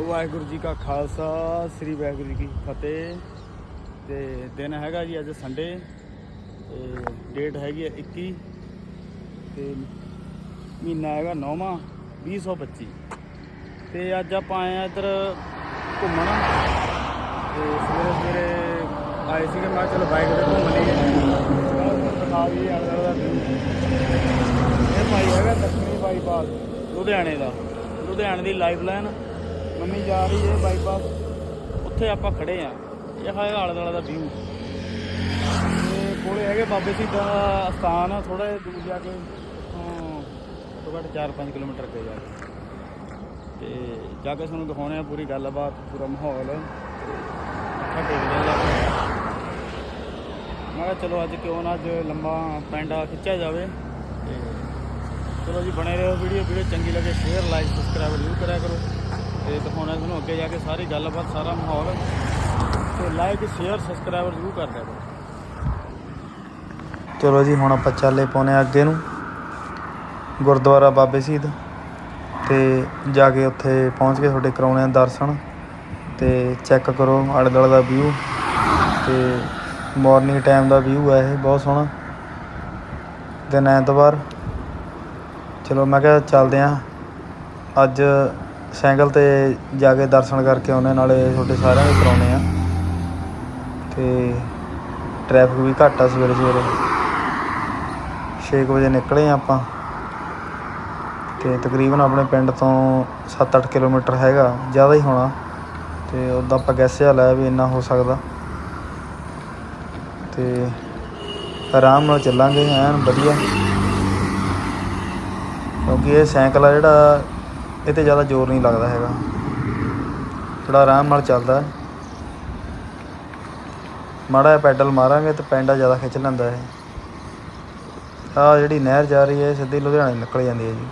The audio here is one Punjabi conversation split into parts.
ਵਾਹਿਗੁਰੂ ਜੀ ਕਾ ਖਾਲਸਾ, ਸ੍ਰੀ ਵਾਹਿਗੁਰੂ ਜੀ ਕੀ ਫਤਿਹ। ਤੇ ਦਿਨ ਹੈਗਾ ਜੀ ਅੱਜ ਸੰਡੇ ਤੇ ਡੇਟ ਹੈਗੀ ਹੈ 21 ਤੇ ਮਹੀਨਾ ਹੈਗਾ 9ਵਾਂ 2025 ਤੇ ਅੱਜ ਆਪਾਂ ਆਏ ਆ ਇੱਧਰ ਘੁੰਮਣ। ਤੇ ਸਵੇਰੇ ਸਵੇਰੇ ਆਏ ਸੀਗੇ, ਮੈਂ ਚਲੋ ਬਾਈਕ ਤੇ ਘੁੰਮ ਲਈਏ। ਦਿਖਾ ਵੀ ਆਲੇ ਦਾ ਇਹ ਭਾਈ ਹੈਗਾ ਦক্ষਿਣੀ ਬਾਈਪਾਸ ਲੁਧਿਆਣੇ ਦਾ। ਲੁਧਿਆਣੇ ਦੀ ਲਾਈਫ ਲਾਈਨ ਮੰਮੀ ਜਾ ਰਹੀ ਹੈ ਬਾਈਪਾਸ। ਉੱਥੇ ਆਪਾਂ ਖੜੇ ਆ ਇਹ ਹੈਗਾ ਆਲੇ ਦੁਆਲੇ ਦਾ ਵਿਊ ਤੇ ਕੋਲੇ ਹੈਗੇ ਬਾਬੇ ਸਿੱਧਾ ਸਥਾਨ ਥੋੜਾ ਜਿਹਾ ਦੂਰ ਜਾ ਕੇ ਹਾਂ ਤੋਂ ਘੱਟ 4-5 ਕਿਲੋਮੀਟਰ ਅੱਗੇ ਜਾ ਕੇ। ਤੇ ਜਾ ਕੇ ਤੁਹਾਨੂੰ ਦਿਖਾਉਣੇ ਆ ਪੂਰੀ ਗੱਲਬਾਤ ਪੂਰਾ ਮਾਹੌਲ। ਮੱਥਾ ਟੇਕਦੇ ਜਾ ਕੇ। ਮੈਂ ਚਲੋ ਅੱਜ ਕਿਉਂ ਨਾ ਅੱਜ ਲੰਬਾ ਪੈਂਡਾ ਖਿੱਚਿਆ ਜਾਵੇ। ਤੇ ਚਲੋ ਜੀ ਬਣੇ ਰਹੋ ਵੀਡੀਓ ਵੀਡੀਓ ਚੰਗੀ ਲੱਗੇ ਸ਼ੇਅਰ ਲਾਈਕ ਸਬਸਕ੍ਰਾਈਬ ਜ਼ਰੂਰ ਕਰਿਆ ਕਰੋ। ਤੇ ਦਿਖਾਉਣਾ ਤੁਹਾਨੂੰ ਅੱਗੇ ਜਾ ਕੇ ਸਾਰੀ ਗੱਲਬਾਤ, ਸਾਰਾ ਮਾਹੌਲ। ਤੇ ਲਾਈਕ ਸ਼ੇਅਰ ਸਬਸਕ੍ਰਾਈਬ ਜ਼ਰੂਰ ਕਰ ਦਿਆ ਕਰੋ। ਚਲੋ ਜੀ, ਹੁਣ ਆਪਾਂ ਚੱਲੇ ਪਾਉਨੇ ਆ ਅੱਗੇ ਨੂੰ। ਗੁਰਦੁਆਰਾ ਬਾਬੇ ਸ਼ਹੀਦ। ਤੇ ਜਾ ਕੇ ਉੱਥੇ ਪਹੁੰਚ ਕੇ ਤੁਹਾਡੇ ਕਰਾਉਣੇ ਆ ਦਰਸ਼ਨ। ਤੇ ਚੈੱਕ ਕਰੋ ਆਲੇ ਦੁਆਲੇ ਦਾ ਵਿਊ ਤੇ ਮਾਰਨਿੰਗ ਟਾਈਮ ਦਾ ਵਿਊ ਹੈ ਇਹ, ਬਹੁਤ ਸੋਹਣਾ। ਦਿਨ ਐਤਵਾਰ। ਚਲੋ ਮੈਂ ਕਿਹਾ ਚੱਲਦੇ ਆ ਅੱਜ ਸਾਈਕਲ ਤੇ ਜਾ ਕੇ ਦਰਸ਼ਨ ਕਰਕੇ ਆਉਨੇ ਨਾਲੇ ਤੁਹਾਡੇ ਸਾਰਿਆਂ ਦੇ ਕਰਾਉਣੇ ਆ ਤੇ ਟ੍ਰੈਫਿਕ ਵੀ ਘੱਟ ਆ ਸਵੇਰੇ ਸਵੇਰੇ। 6 ਵਜੇ ਨਿਕਲੇ ਆ ਆਪਾਂ। ਤੇ ਤਕਰੀਬਨ ਆਪਣੇ ਪਿੰਡ ਤੋਂ 7-8 ਕਿਲੋਮੀਟਰ ਹੈਗਾ, ਜ਼ਿਆਦਾ ਹੀ ਹੋਣਾ। ਤੇ ਉਦਾਂ ਆਪਾਂ ਗੈਸਿਆ ਲਾਇਆ ਵੀ ਇੰਨਾ ਹੋ ਸਕਦਾ। ਤੇ ਆਰਾਮ ਨਾਲ ਚੱਲਾਂਗੇ, ਐਨ ਵਧੀਆ। ਕਿਉਂਕਿ ਇਹ ਸਾਈਕਲ ਆ ਜਿਹੜਾ ਇਹ ਤੇ ਜ਼ਿਆਦਾ ਜ਼ੋਰ ਨਹੀਂ ਲੱਗਦਾ ਹੈਗਾ। ਥੋੜਾ ਆਰਾਮ ਨਾਲ ਚੱਲਦਾ ਮਾੜਾ ਜਿਹਾ ਪੈਡਲ ਮਾਰਾਂਗੇ ਤੇ ਪੈਂਡਾ ਜ਼ਿਆਦਾ ਖਿੱਚ ਲੈਂਦਾ ਇਹ ਆ ਜਿਹੜੀ ਨਹਿਰ ਜਾ ਰਹੀ ਹੈ, ਇਹ ਸਿੱਧੀ ਲੁਧਿਆਣੇ ਨਿਕਲ ਜਾਂਦੀ ਹੈ ਜੀ।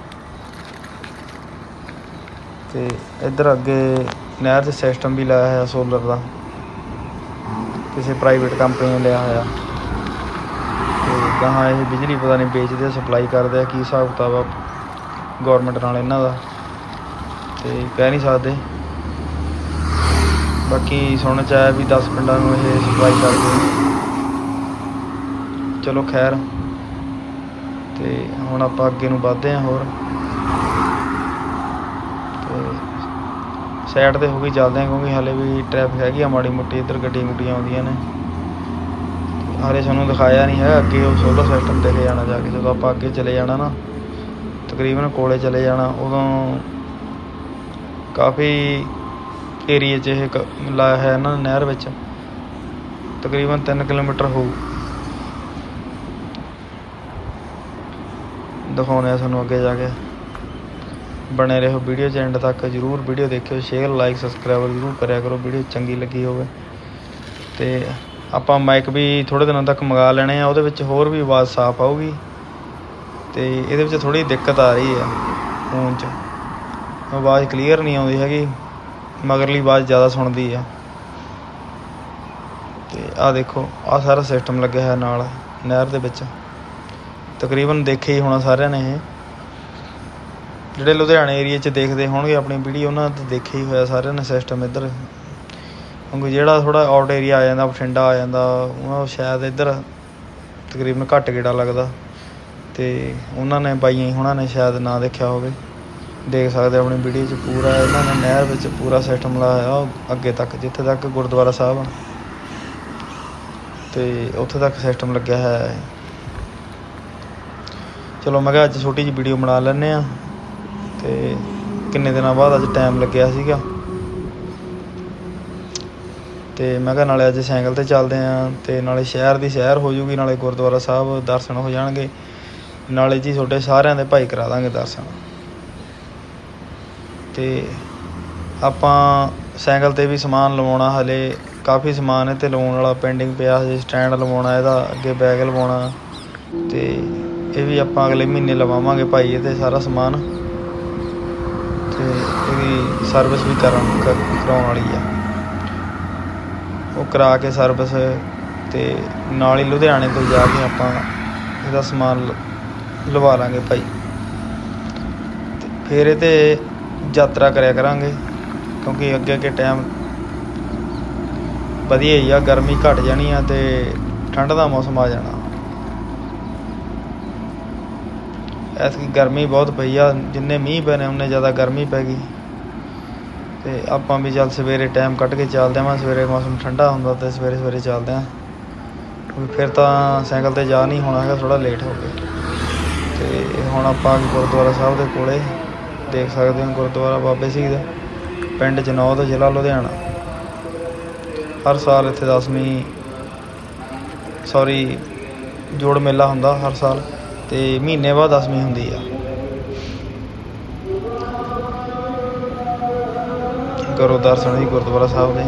ਤੇ ਇੱਧਰ ਅੱਗੇ ਨਹਿਰ 'ਚ ਸਿਸਟਮ ਵੀ ਲਾਇਆ ਹੋਇਆ ਸੋਲਰ ਦਾ। ਕਿਸੇ ਪ੍ਰਾਈਵੇਟ ਕੰਪਨੀ ਨੇ ਲਿਆ ਹੋਇਆ। ਤੇ ਗਾਹਾਂ ਇਹ ਬਿਜਲੀ ਪਤਾ ਨਹੀਂ ਵੇਚਦੇ ਸਪਲਾਈ ਕਰਦੇ ਆ, ਕੀ ਹਿਸਾਬ ਕਿਤਾਬ ਆ ਗਵਰਨਮੈਂਟ ਨਾਲ ਇਹਨਾਂ ਦਾ। ਤੇ ਕਹਿ ਨਹੀਂ ਸਕਦੇ। ਬਾਕੀ ਸੁਣ ਚ ਆਇਆ ਵੀ 10 ਪਿੰਡਾਂ ਨੂੰ ਇਹ ਸਪਲਾਈ ਕਰਦੇ ਚਲੋ ਖੈਰ। ਤੇ ਹੁਣ ਆਪਾਂ ਅੱਗੇ ਨੂੰ ਵਧਦੇ ਹਾਂ ਹੋਰ। ਤੇ ਸਾਈਡ ਤੇ ਹੋ ਕੇ ਚੱਲਦੇ ਹਾਂ ਕਿਉਂਕਿ ਹਾਲੇ ਵੀ ਟ੍ਰੈਫਿਕ ਹੈਗੀ ਆ ਮਾੜੀ ਮੋਟੀ, ਇੱਧਰ ਗੱਡੀ ਗੁੱਡੀਆਂ ਆਉਂਦੀਆਂ ਨੇ। ਹਾਲੇ ਸਾਨੂੰ ਦਿਖਾਇਆ ਨਹੀਂ ਹੈ ਅੱਗੇ ਉਹ ਸੋਲਰ ਸਿਸਟਮ ਤੇ ਲੈ ਜਾਣਾ ਜਾ ਕੇ। ਜਦੋਂ ਆਪਾਂ ਅੱਗੇ ਚਲੇ ਜਾਣਾ ਨਾ, ਤਕਰੀਬਨ ਕੋਲੇ ਚਲੇ ਜਾਣਾ, ਉਦੋਂ ਕਾਫੀ ਏਰੀਏ 'ਚ ਇਹ ਕ- ਲਾਇਆ ਹੈ ਇਹਨਾਂ ਨੇ ਨਹਿਰ ਵਿੱਚ। ਤਕਰੀਬਨ 3 ਕਿਲੋਮੀਟਰ ਹੋਊ। ਦਿਖਾਉਣੇ ਆ ਤੁਹਾਨੂੰ ਅੱਗੇ ਜਾ ਕੇ। ਬਣੇ ਰਹੋ ਵੀਡੀਓ 'ਚ ਐਂਡ ਤੱਕ। ਜਰੂਰ ਵੀਡੀਓ ਦੇਖਿਓ ਸ਼ੇਅਰ ਲਾਈਕ ਸਬਸਕ੍ਰਾਈਬ ਜਰੂਰ ਕਰਿਆ ਕਰੋ। ਵੀਡੀਓ ਚੰਗੀ ਲੱਗੀ ਹੋਵੇ। ਤੇ ਆਪਾਂ ਮਾਈਕ ਵੀ ਥੋੜੇ ਦਿਨਾਂ ਤੱਕ ਮੰਗਾ ਲੈਣੇ ਆ। ਉਹਦੇ ਵਿੱਚ ਹੋਰ ਵੀ ਆਵਾਜ਼ ਸਾਫ਼ ਆਊਗੀ। ਤੇ ਇਹਦੇ ਵਿੱਚ ਥੋੜੀ ਦਿੱਕਤ ਆ ਰਹੀ ਆ ਫੋਨ 'ਚ। ਆਵਾਜ਼ ਕਲੀਅਰ ਨਹੀਂ ਆਉਂਦੀ ਹੈਗੀ, ਮਗਰਲੀ ਆਵਾਜ਼ ਜ਼ਿਆਦਾ ਸੁਣਦੀ ਆ। ਤੇ ਆਹ ਦੇਖੋ, ਆਹ ਸਾਰਾ ਸਿਸਟਮ ਲੱਗਿਆ ਹੋਇਆ ਨਾਲ, ਨਹਿਰ ਦੇ ਵਿੱਚ। ਤਕਰੀਬਨ ਦੇਖੇ ਹੀ ਹੋਣਾ ਸਾਰਿਆਂ ਨੇ ਇਹ। ਜਿਹੜੇ ਲੁਧਿਆਣੇ ਏਰੀਆ 'ਚ ਦੇਖਦੇ ਹੋਣਗੇ ਆਪਣੀ ਵੀਡੀਓ ਉਹਨਾਂ ਤੇ ਦੇਖਿਆ ਹੀ ਹੋਇਆ ਸਾਰਿਆਂ ਨੇ ਸਿਸਟਮ ਇੱਧਰ। ਕਿਉਂਕਿ ਜਿਹੜਾ ਥੋੜਾ ਆਊਟ ਏਰੀਆ ਆ ਜਾਂਦਾ, ਬਠਿੰਡਾ ਆ ਜਾਂਦਾ ਉਹਨਾਂ ਸ਼ਾਇਦ ਇੱਧਰ ਤਕਰੀਬਨ ਘੱਟ ਗੇੜਾ ਲੱਗਦਾ। ਤੇ ਉਹਨਾਂ ਨੇ ਬਾਈਆਂ ਹੀ ਹੋਣਾ ਨੇ ਸ਼ਾਇਦ ਨਾ ਦੇਖਿਆ ਹੋਵੇ। ਦੇਖ ਸਕਦੇ ਹੋ ਆਪਣੀ ਵੀਡੀਓ 'ਚ ਪੂਰਾ, ਇਹਨਾਂ ਨੇ ਨਹਿਰ ਵਿੱਚ ਪੂਰਾ ਸਿਸਟਮ ਲਾਇਆ ਅੱਗੇ ਤੱਕ, ਜਿੱਥੇ ਤੱਕ ਗੁਰਦੁਆਰਾ ਸਾਹਿਬ ਤੇ ਉੱਥੇ ਤੱਕ ਸਿਸਟਮ ਲੱਗਿਆ ਹੈ। ਚਲੋ ਮੈਂ ਕਿਹਾ ਅੱਜ ਛੋਟੀ ਜਿਹੀ ਵੀਡੀਓ ਬਣਾ ਲੈਂਦੇ ਆ ਤੇ ਕਿੰਨੇ ਦਿਨਾਂ ਬਾਅਦ ਅੱਜ ਟਾਈਮ ਲੱਗਿਆ ਸੀਗਾ। ਤੇ ਮੈਂ ਕਿਹਾ ਨਾਲੇ ਅੱਜ ਸਾਈਕਲ ਤੇ ਚੱਲਦੇ ਆ ਤੇ ਨਾਲੇ ਸ਼ਹਿਰ ਦੀ ਸ਼ਹਿਰ ਹੋ ਜੂਗੀ, ਨਾਲੇ ਗੁਰਦੁਆਰਾ ਸਾਹਿਬ ਦਰਸ਼ਨ ਹੋ ਜਾਣਗੇ। ਨਾਲੇ ਜੀ ਤੁਹਾਡੇ ਸਾਰਿਆਂ ਦੇ ਭਾਈ ਕਰਾ ਦਾਂਗੇ ਦਰਸ਼ਨ। ਤੇ ਆਪਾਂ ਸਾਈਕਲ ਤੇ ਵੀ ਸਮਾਨ ਲਵਾਉਣਾ, ਹਲੇ ਕਾਫੀ ਸਮਾਨ ਇਹ ਤੇ ਲਵਾਉਣ ਵਾਲਾ ਪੈਂਡਿੰਗ ਪਿਆ, ਹਜੇ ਸਟੈਂਡ ਲਵਾਉਣਾ, ਇਹਦਾ ਅੱਗੇ ਬੈਗ ਲਵਾਉਣਾ ਤੇ ਇਹ ਵੀ ਆਪਾਂ ਅਗਲੇ ਮਹੀਨੇ ਲਵਾਵਾਂਗੇ ਭਾਈ ਇਹਦੇ ਸਾਰਾ ਸਮਾਨ ਤੇ ਇਹਦੀ ਸਰਵਿਸ ਵੀ ਕਰਨ ਕ- ਕਰਾਉਣ ਵਾਲੀ ਆ। ਉਹ ਕਰਾ ਕੇ ਸਰਵਿਸ ਤੇ ਨਾਲ ਹੀ ਲੁਧਿਆਣੇ ਤੋਂ ਜਾ ਕੇ ਆਪਾਂ ਇਹਦਾ ਸਮਾਨ ਲਵਾ ਲਾਂਗੇ ਭਾਈ। ਤੇ ਫਿਰ ਇਹ ਤੇ ਯਾਤਰਾ ਕਰਿਆ ਕਰਾਂਗੇ, ਕਿਉਂਕਿ ਅੱਗੇ ਅੱਗੇ ਟਾਈਮ ਵਧੀਆ ਹੀ ਆ, ਗਰਮੀ ਘਟ ਜਾਣੀ ਆ ਤੇ ਠੰਡ ਦਾ ਮੌਸਮ ਆ ਜਾਣਾ। ਐਸ ਐਤਕੀ ਗਰਮੀ ਬਹੁਤ ਪਈ ਆ, ਜਿੰਨੇ ਮੀਂਹ ਪਏ ਨੇ ਉਨੇ ਜ਼ਿਆਦਾ ਗਰਮੀ ਪੈ ਗਈ। ਤੇ ਆਪਾਂ ਵੀ ਚੱਲ ਸਵੇਰੇ ਟਾਈਮ ਕੱਢ ਕੇ ਚੱਲਦੇ ਆਂ ਸਵੇਰੇ ਮੌਸਮ ਠੰਡਾ ਹੁੰਦਾ ਤੇ ਸਵੇਰੇ ਸਵੇਰੇ ਚੱਲਦੇ ਆਂ। ਫਿਰ ਤਾਂ ਸਾਈਕਲ ਤੇ ਜਾ ਨਹੀਂ ਹੋਣਾ ਹੈਗਾ ਥੋੜਾ ਲੇਟ ਹੋ ਗਿਆ। ਤੇ ਹੁਣ ਆਪਾਂ ਆ ਗੁਰਦੁਆਰਾ ਸਾਹਿਬ ਦੇ ਕੋਲੇ ਦੇਖ ਸਕਦੇ ਹੋ ਗੁਰਦੁਆਰਾ ਬਾਬੇ ਸਿੰਘ ਦਾ, ਪਿੰਡ ਜਨੌਦ, ਜ਼ਿਲ੍ਹਾ ਲੁਧਿਆਣਾ। ਹਰ ਸਾਲ ਇੱਥੇ ਦਸਵੀਂ ਸੌਰੀ ਜੋੜ ਮੇਲਾ ਹੁੰਦਾ ਹਰ ਸਾਲ ਤੇ ਮਹੀਨੇ ਬਾਅਦ ਦਸਵੀਂ ਹੁੰਦੀ ਆ। ਕਰੋ ਦਰਸ਼ਨ ਜੀ ਗੁਰਦੁਆਰਾ ਸਾਹਿਬ ਦੇ।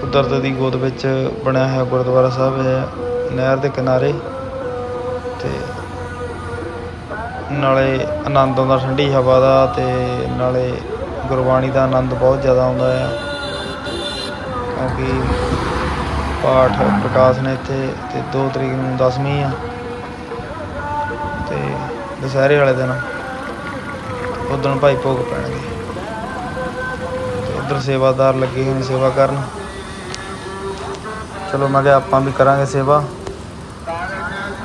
ਕੁਦਰਤ ਦੀ ਗੋਦ ਵਿੱਚ ਬਣਿਆ ਹੋਇਆ ਗੁਰਦੁਆਰਾ ਸਾਹਿਬ ਹੈ ਨਹਿਰ ਦੇ ਕਿਨਾਰੇ ਤੇ ਨਾਲੇ ਆਨੰਦ ਆਉਂਦਾ, ਠੰਡੀ ਹਵਾ ਦਾ ਤੇ ਨਾਲੇ ਗੁਰਬਾਣੀ ਦਾ ਆਨੰਦ ਬਹੁਤ ਜ਼ਿਆਦਾ ਆਉਂਦਾ ਆ। ਕਿਉਂਕਿ ਪਾਠ ਪ੍ਰਕਾਸ਼ ਨੇ ਇੱਥੇ ਤੇ 2 ਤਰੀਕ ਨੂੰ ਦਸਵੀਂ ਆ ਤੇ ਦੁਸਹਿਰੇ ਵਾਲੇ ਦਿਨ ਉਦੋਂ ਭਾਈ ਭੋਗ ਪੈਣਗੇ। ਤੇ ਇੱਧਰ ਸੇਵਾਦਾਰ ਲੱਗੇ ਹੋਏ ਨੇ ਸੇਵਾ ਕਰਨ। ਚਲੋ ਮੈਂ ਕਿਹਾ ਆਪਾਂ ਵੀ ਕਰਾਂਗੇ ਸੇਵਾ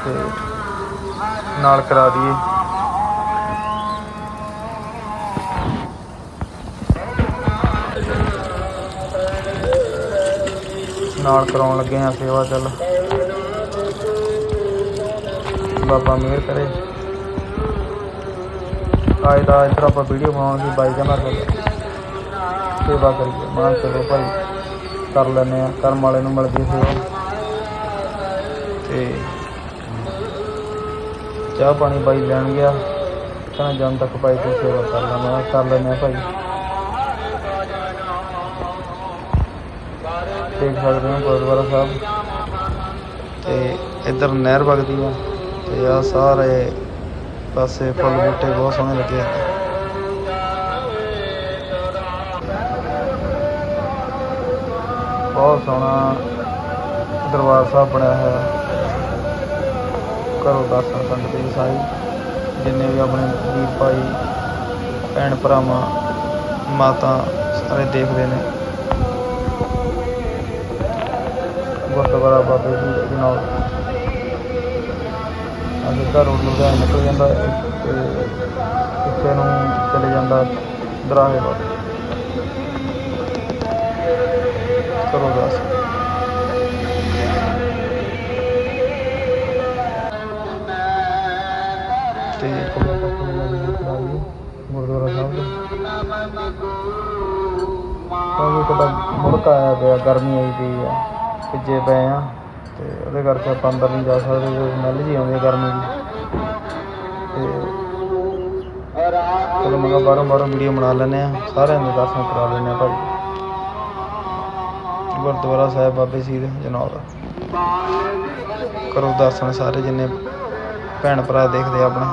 ਤੇ ਨਾਲ ਕਰਾ ਦਈਏ। ਨਾਲ ਕਰਾਉਣ ਲੱਗੇ ਆ ਸੇਵਾ ਚੱਲ। ਬਾਬਾ ਮਿਹਰ ਕਰੇ। ਆਏ ਦਾ ਇੱਧਰ ਆਪਾਂ ਵੀਡੀਓ ਬਣਾਉਣ ਦੀ ਬਾਈ ਕਹਿੰਦਾ ਕਿ ਸੇਵਾ ਕਰੀਏ। ਮੈਂ ਕਿਹਾ ਚਲੋ ਭਾਈ, ਕਰ ਲੈਨੇ ਆ। ਕਰਮ ਵਾਲੇ ਨੂੰ ਮਿਲਦੀ ਸੇਵਾ। ਤੇ ਚਾਹ ਪਾਣੀ ਬਾਈ ਲੈਣ ਗਿਆ। ਕਹਿੰਦਾ ਜਨ ਤੱਕ ਭਾਈ ਤੂੰ ਸੇਵਾ ਕਰ ਲੈ ਮੈਂ ਕਿਹਾ ਕਰ ਲੈਨੇ ਆ ਭਾਈ। ਦੇਖ ਸਕਦੇ ਹੋ ਗੁਰਦੁਆਰਾ ਸਾਹਿਬ। ਤੇ ਇੱਧਰ ਨਹਿਰ ਵਗਦੀ ਆ ਤੇ ਆ ਸਾਰੇ ਪਾਸੇ ਫੁੱਲ ਬੂਟੇ ਬਹੁਤ ਸੋਹਣੇ ਲੱਗੇ ਆ। ਬਹੁਤ ਸੋਹਣਾ ਦਰਬਾਰ ਸਾਹਿਬ ਬਣਿਆ ਹੋਇਆ ਕਰੋ ਦਰਸ਼ਨ ਸੰਗਤ ਜੀ ਸਾਈ ਜਿੰਨੇ ਵੀ ਆਪਣੇ ਵੀਰ ਭਾਈ, ਭੈਣ ਭਰਾਵਾਂ, ਮਾਤਾ ਸਾਰੇ ਦੇਖਦੇ ਨੇ। ਗੁਰਦੁਆਰਾ ਬਾਬੇ ਜੀ ਦੇ ਨਾਲ ਰੋਡ ਲੁਧਿਆਣਾ ਨਿਕਲ ਜਾਂਦਾ ਤੇ ਪਿੱਛੇ ਨੂੰ ਚਲੇ ਜਾਂਦਾ ਦਰਾਹੇ ਵੱਲ। ਕਰੋ ਦੱਸ ਤੇ ਗੁਰਦੁਆਰਾ ਸਾਹਿਬ ਦਾ। ਕਿਉਂਕਿ ਤੁਹਾਡਾ ਮੁੜਕ ਆਇਆ ਪਿਆ, ਗਰਮੀ ਆਈ ਪਈ ਆ। ਭਿੱਜੇ ਪਏ ਆ ਤੇ ਉਹਦੇ ਕਰਕੇ ਆਪਾਂ ਅੰਦਰ ਨਹੀਂ ਜਾ ਸਕਦੇ ਜੋ ਸਮੈਲ ਜੀ ਆਉਂਦੀ ਗਰਮੀ ਦੀ। ਤੇ ਚਲੋ ਮੈਂ ਬਾਹਰੋਂ ਬਾਹਰੋਂ ਵੀਡੀਓ ਬਣਾ ਲੈਂਦੇ ਆ, ਸਾਰਿਆਂ ਦੇ ਦਰਸ਼ਨ ਕਰਾ ਲੈਂਦੇ ਆ ਭਾਈ ਗੁਰਦੁਆਰਾ ਸਾਹਿਬ ਬਾਬੇ ਸ਼ਹੀਦ ਜਨੌਰ। ਕਰੋ ਦਰਸ਼ਨ ਸਾਰੇ ਜਿੰਨੇ ਭੈਣ ਭਰਾ ਦੇਖਦੇ ਆਪਣੇ।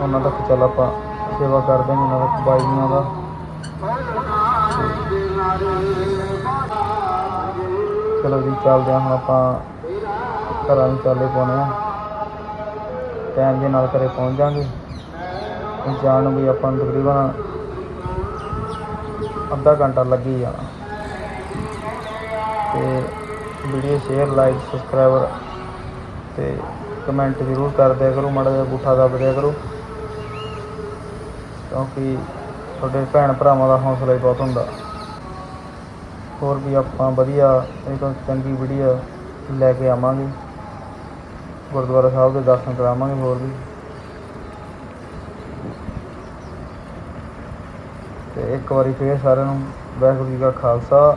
ਉਹਨਾਂ ਤੱਕ ਚੱਲ ਆਪਾਂ ਸੇਵਾ ਕਰਦੇ ਹਾਂ, ਉਹਨਾਂ ਤੱਕ ਬਾਈਆਂ ਦਾ ਚਲੋ ਜੀ, ਚੱਲਦੇ ਹਾਂ ਹੁਣ ਆਪਾਂ। ਘਰਾਂ ਨੂੰ ਚੱਲੇ ਪਾਉਣੇ ਆ। ਟਾਈਮ ਦੇ ਨਾਲ ਘਰੇ ਪਹੁੰਚ ਜਾਾਂਗੇ ਤੇ ਜਾਣ ਨੂੰ ਵੀ ਆਪਾਂ ਨੂੰ ਤਕਰੀਬਨ ਅੱਧਾ ਘੰਟਾ ਲੱਗੀ ਜਾਣਾ। ਤੇ ਵੀਡੀਓ ਸ਼ੇਅਰ ਲਾਈਕ ਸਬਸਕ੍ਰਾਈਬਰ ਤੇ ਕਮੈਂਟ ਜ਼ਰੂਰ ਕਰ ਦਿਆ ਕਰੋ, ਮਾੜਾ ਜਿਹਾ ਬੂਠਾ ਦੱਬ ਦਿਆ ਕਰੋ। ਕਿਉਂਕਿ ਤੁਹਾਡੇ ਭੈਣ ਭਰਾਵਾਂ ਦਾ ਹੌਸਲਾ ਹੀ ਬਹੁਤ ਹੁੰਦਾ। ਹੋਰ ਵੀ ਆਪਾਂ ਵਧੀਆ, ਇਹ ਤੋਂ ਚੰਗੀ ਵੀਡੀਓ ਲੈ ਕੇ ਆਵਾਂਗੇ। ਗੁਰਦੁਆਰਾ ਸਾਹਿਬ ਦੇ ਦਰਸ਼ਨ ਕਰਾਵਾਂਗੇ ਹੋਰ ਵੀ। ਤੇ ਇੱਕ ਵਾਰੀ ਫੇਰ ਸਾਰਿਆਂ ਨੂੰ ਵਾਹਿਗੁਰੂ ਜੀ ਕਾ ਖਾਲਸਾ